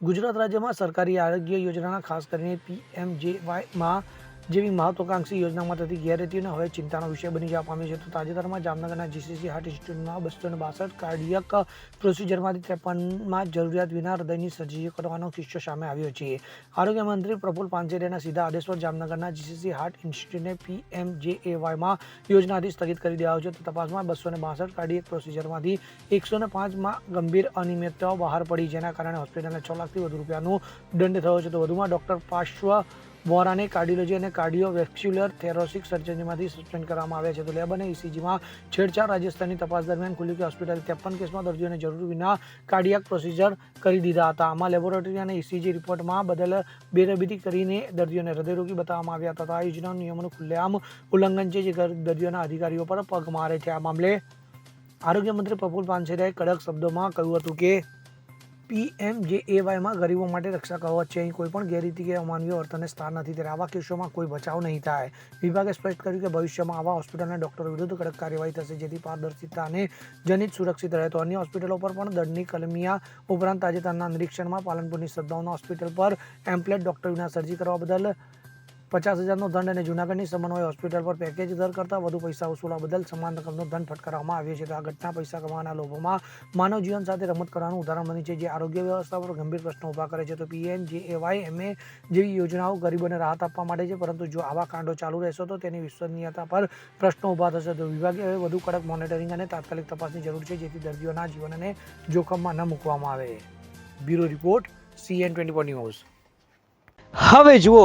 ગુજરાત રાજ્યમાં સરકારી આરોગ્ય યોજનાના ખાસ કરીને પીએમજેવાયમાં જેવી મહત્વાકાંક્ષી યોજનામાં થતી ગેરરીતિઓને હવે ચિંતાનો વિષય બની જવા પામ્યો છે. તો તાજેતરમાં જામનગરના જીસીસી હાર્ટ ઇન્સ્ટિટ્યૂટમાં બસો ને બાસઠ કાર્ડિયક પ્રોસિજરમાંથી ત્રેપનમાં જરૂરિયાત વિના હૃદયની સર્જરી કરવાનો કિસ્સો સામે આવ્યો છે. આરોગ્ય મંત્રી પ્રફુલ પાંચેરિયાના સીધા આદેશ પર જામનગરના જીસીસી હાર્ટ ઇન્સ્ટિટ્યૂટને પીએમજેએવાયમાં યોજનાથી સ્થગિત કરી દેવાયો છે. તો તપાસમાં બસો ને બાસઠ કાર્ડિયક પ્રોસિજરમાંથી એકસો ને પાંચમાં ગંભીર અનિયમિતતાઓ બહાર પડી, જેના કારણે હોસ્પિટલને છ લાખથી વધુ રૂપિયાનો દંડ થયો છે. તો વધુમાં ડોક્ટર પાર્શ્વ વોરાને કાર્ડિયોલોજી અને કાર્ડિયો વેસ્ક્યુલર થેરોસિક સર્જરીમાંથી સસ્પેન્ડ કરવામાં આવ્યા છે. તો લેબ અને ઇસીજીમાં છેડછાડ રાજસ્થાનની તપાસ દરમિયાન ખુલ્લી કે હોસ્પિટલ ત્રેપન કેસમાં દર્દીઓને જરૂર વિના કાર્ડિયાક પ્રોસિજર કરી દીધા હતા. આમાં લેબોરેટરી અને ઇસીજી રિપોર્ટમાં બદલ બેરબીતી કરીને દર્દીઓને હૃદયરોગી બતાવવામાં આવ્યા હતા. આ યોજનાના નિયમોનું ખુલ્લેઆમ ઉલ્લંઘન છે જે દર્દીઓના અધિકારીઓ પર પગ મારે છે. આ મામલે આરોગ્ય મંત્રી પ્રફુલ પાનસેરિયાએ કડક શબ્દોમાં કહ્યું હતું કે પીએમજેએવાયમાં ગરીબો માટે રક્ષા કવચ છે. અહીં કોઈ પણ ગેરરીતિ કે અમાનવીય વર્તનને સ્થાન નથી. ત્યારે આવા કેસોમાં કોઈ બચાવ નહીં થાય. વિભાગે સ્પષ્ટ કર્યું કે ભવિષ્યમાં આવા હોસ્પિટલના ડોક્ટરો વિરુદ્ધ કડક કાર્યવાહી થશે, જેથી પારદર્શિતા અને જનિત સુરક્ષિત રહે. તો અન્ય હોસ્પિટલો પર પણ દંડની કલમિયા ઉપરાંત તાજેતરના નિરીક્ષણમાં પાલનપુરની સદ્ભાવના હોસ્પિટલ પર એમ્પ્લેટ ડોક્ટર વિના સર્જી કરવા બદલ પચાસ હજારનો દંડ અને જૂનાગઢની સમન્વય હોસ્પિટલ પર પેકેજ દર કરતાં વધુ પૈસા વસૂલવા બદલ સમાન રકમનો દંડ ફટકારવામાં આવ્યો છે તો આ ઘટના પૈસા કમાવાના લોભોમાં માનવ જીવન સાથે રમત કરવાનું ઉદાહરણ બની છે જે આરોગ્ય વ્યવસ્થા પર ગંભીર પ્રશ્નો ઊભા કરે છે. તો પીએમ જે એવાય એમએ જેવી યોજનાઓ ગરીબોને રાહત આપવા માટે છે, પરંતુ જો આવા કાંડો ચાલુ રહેશે તો તેની વિશ્વસનીયતા પર પ્રશ્નો ઊભા થશે. તો વિભાગે હવે વધુ કડક મોનિટરિંગ અને તાત્કાલિક તપાસની જરૂર છે, જેથી દર્દીઓના જીવનને જોખમમાં ન મૂકવામાં આવે. Bureau report, CN twenty news. હવે જુઓ